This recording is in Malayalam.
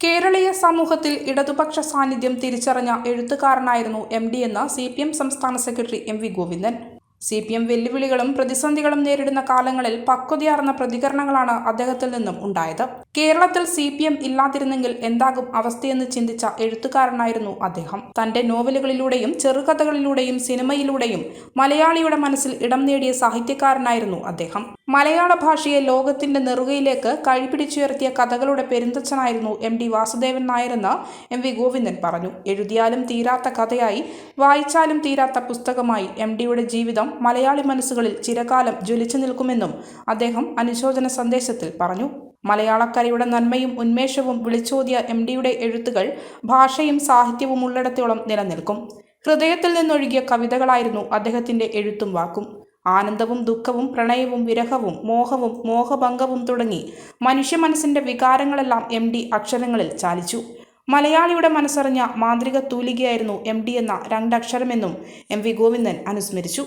കേരളീയ സമൂഹത്തിൽ ഇടതുപക്ഷ സാന്നിധ്യം തിരിച്ചറിഞ്ഞ എഴുത്തുകാരനായിരുന്നു എം ഡി എന്ന് സി പി എം സംസ്ഥാന secretary M V Govindan. C P M വെല്ലുവിളികളും പ്രതിസന്ധികളും നേരിടുന്ന കാലങ്ങളിൽ പക്വതയാർന്ന പ്രതികരണങ്ങളാണ് അദ്ദേഹത്തിൽ നിന്നും ഉണ്ടായത്. കേരളത്തിൽ സി പി എം ഇല്ലാതിരുന്നെങ്കിൽ എന്താകും അവസ്ഥയെന്ന് ചിന്തിച്ച എഴുത്തുകാരനായിരുന്നു അദ്ദേഹം. തന്റെ നോവലുകളിലൂടെയും ചെറുകഥകളിലൂടെയും സിനിമയിലൂടെയും മലയാളിയുടെ മനസ്സിൽ ഇടം നേടിയ സാഹിത്യകാരനായിരുന്നു അദ്ദേഹം. മലയാള ഭാഷയെ ലോകത്തിന്റെ നെറുകയിലേക്ക് കൈപിടിച്ചുയർത്തിയ കഥകളുടെ പെരുന്തച്ഛനായിരുന്നു എം ഡി വാസുദേവൻ നായരെന്ന് എം വി ഗോവിന്ദൻ പറഞ്ഞു. എഴുതിയാലും തീരാത്ത കഥയായി വായിച്ചാലും തീരാത്ത പുസ്തകമായി എം ഡിയുടെ ജീവിതം മലയാളി മനസ്സുകളിൽ ചിരകാലം ജ്വലിച്ചു നിൽക്കുമെന്നും അദ്ദേഹം അനുശോചന സന്ദേശത്തിൽ പറഞ്ഞു. മലയാളക്കരയുടെ നന്മയും ഉന്മേഷവും വിളിച്ചോതിയ എം ഡിയുടെ എഴുത്തുകൾ ഭാഷയും സാഹിത്യവും ഉള്ളിടത്തോളം നിലനിൽക്കും. ഹൃദയത്തിൽ നിന്നൊഴുകിയ കവിതകളായിരുന്നു അദ്ദേഹത്തിന്റെ എഴുത്തും വാക്കും. ആനന്ദവും ദുഃഖവും പ്രണയവും വിരഹവും മോഹവും മോഹഭംഗവും തുടങ്ങി മനുഷ്യ മനസ്സിന്റെ വികാരങ്ങളെല്ലാം എം ഡി അക്ഷരങ്ങളിൽ ചാലിച്ചു. മലയാളിയുടെ മനസ്സറിഞ്ഞ മാന്ത്രിക തൂലികയായിരുന്നു എം ഡി എന്ന രണ്ടക്ഷരമെന്നും എം വി ഗോവിന്ദൻ അനുസ്മരിച്ചു.